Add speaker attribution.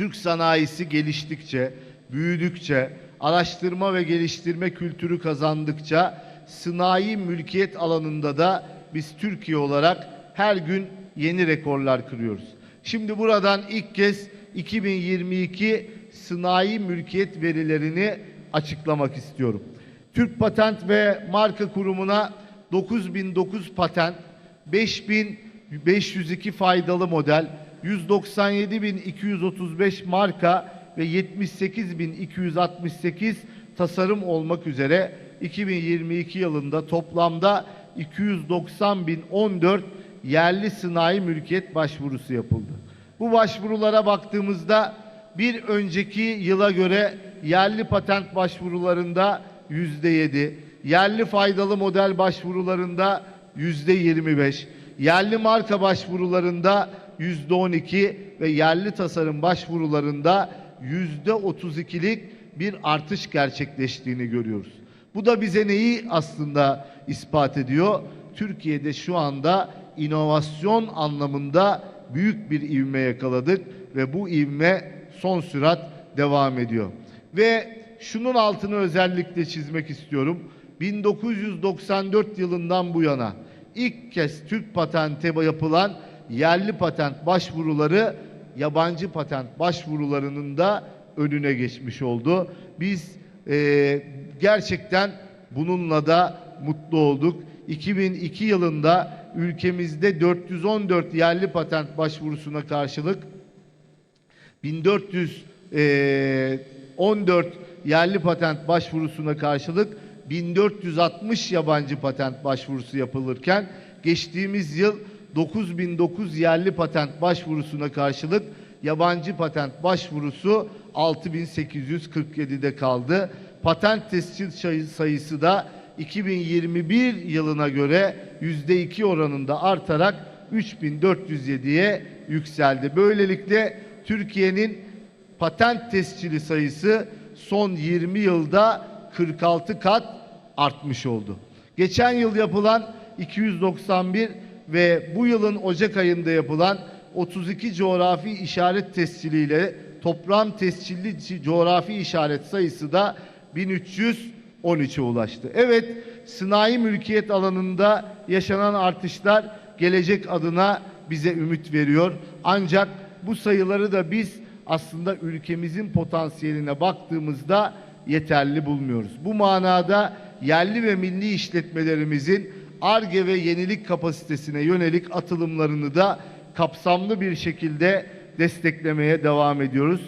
Speaker 1: Türk sanayisi geliştikçe, büyüdükçe, araştırma ve geliştirme kültürü kazandıkça sanayi mülkiyet alanında da biz Türkiye olarak her gün yeni rekorlar kırıyoruz. Şimdi buradan ilk kez 2022 sanayi mülkiyet verilerini açıklamak istiyorum. Türk Patent ve Marka Kurumu'na 9009 patent, 5502 faydalı model, 197.235 marka ve 78.268 tasarım olmak üzere 2022 yılında toplamda 290.014 yerli sanayi mülkiyet başvurusu yapıldı. Bu başvurulara baktığımızda bir önceki yıla göre yerli patent başvurularında yüzde yedi, yerli faydalı model başvurularında yüzde yirmi beş, yerli marka başvurularında yüzde on iki ve yerli tasarım başvurularında yüzde otuz ikilik bir artış gerçekleştiğini görüyoruz. Bu da bize neyi aslında ispat ediyor? Türkiye'de şu anda inovasyon anlamında büyük bir ivme yakaladık ve bu ivme son sürat devam ediyor. Ve şunun altını özellikle çizmek istiyorum. 1994 yılından bu yana ilk kez Türk patente yapılan yerli patent başvuruları yabancı patent başvurularının da önüne geçmiş oldu. Biz eee, gerçekten bununla da mutlu olduk. 2002 yılında ülkemizde 414 yerli patent başvurusuna karşılık 1414 yerli patent başvurusuna karşılık 1460 yabancı patent başvurusu yapılırken geçtiğimiz yıl 9009 yerli patent başvurusuna karşılık yabancı patent başvurusu 6847'de kaldı. Patent tescil sayı- sayısı da 2021 yılına göre %2 oranında artarak 3407'ye yükseldi. Böylelikle Türkiye'nin patent tescili sayısı son 20 yılda 46 kat artmış oldu. Geçen yıl yapılan 291 ve bu yılın Ocak ayında yapılan 32 coğrafi işaret tesciliyle toplam tescilli ci- coğrafi işaret sayısı da 1313'e ulaştı. Evet, sanayi mülkiyet alanında yaşanan artışlar gelecek adına bize ümit veriyor. Ancak bu sayıları da biz aslında ülkemizin potansiyeline baktığımızda yeterli bulmuyoruz. Bu manada yerli ve milli işletmelerimizin ARGE ve yenilik kapasitesine yönelik atılımlarını da kapsamlı bir şekilde desteklemeye devam ediyoruz.